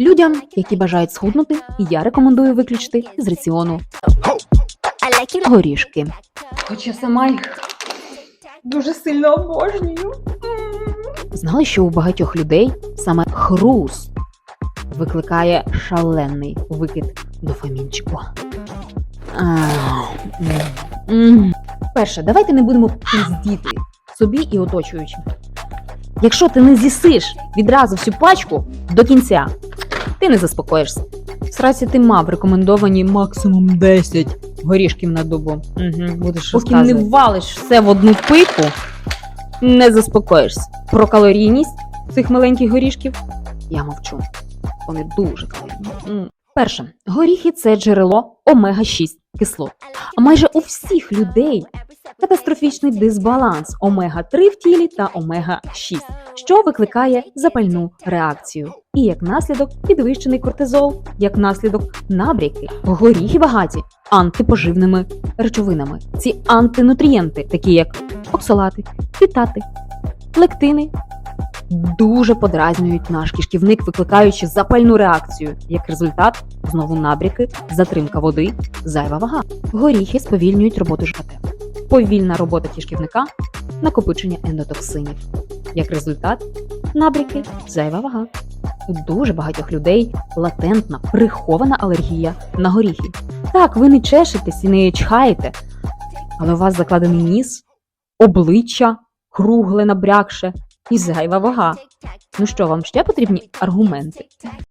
Людям, які бажають схуднути, я рекомендую виключити з раціону горішки. Хоча сама їх дуже сильно обожнюю. Знали, що у багатьох людей саме хруст викликає шалений викид дофамінчику. Перше, давайте не будемо пиздіти собі і оточуючим. Якщо ти не з'їсиш відразу всю пачку до кінця, ти не заспокоїшся. В сраці ти мав рекомендовані максимум 10 горішків на добу. Угу, будеш Поки не валиш все в одну пику, не заспокоїшся. Про калорійність цих маленьких горішків я мовчу. Вони дуже калорійні. Перше, горіхи це джерело омега-6 кислот. А майже у всіх людей катастрофічний дисбаланс омега-3 в тілі та омега-6, що викликає запальну реакцію. І як наслідок підвищений кортизол, як наслідок набряки. Горіхи багаті антипоживними речовинами. Ці антинутрієнти, такі як оксалати, фітати, лектини, дуже подразнюють наш кишківник, викликаючи запальну реакцію. Як результат, знову набряки, затримка води, зайва вага. Горіхи сповільнюють роботу ЖКТ. Повільна робота кишківника, накопичення ендотоксинів. Як результат, набряки, зайва вага. У дуже багатьох людей латентна прихована алергія на горіхи. Так, ви не чешетесь і не чхаєте, але у вас закладений ніс, обличчя кругле набрякше і зайва вага. Ну що, вам ще потрібні аргументи?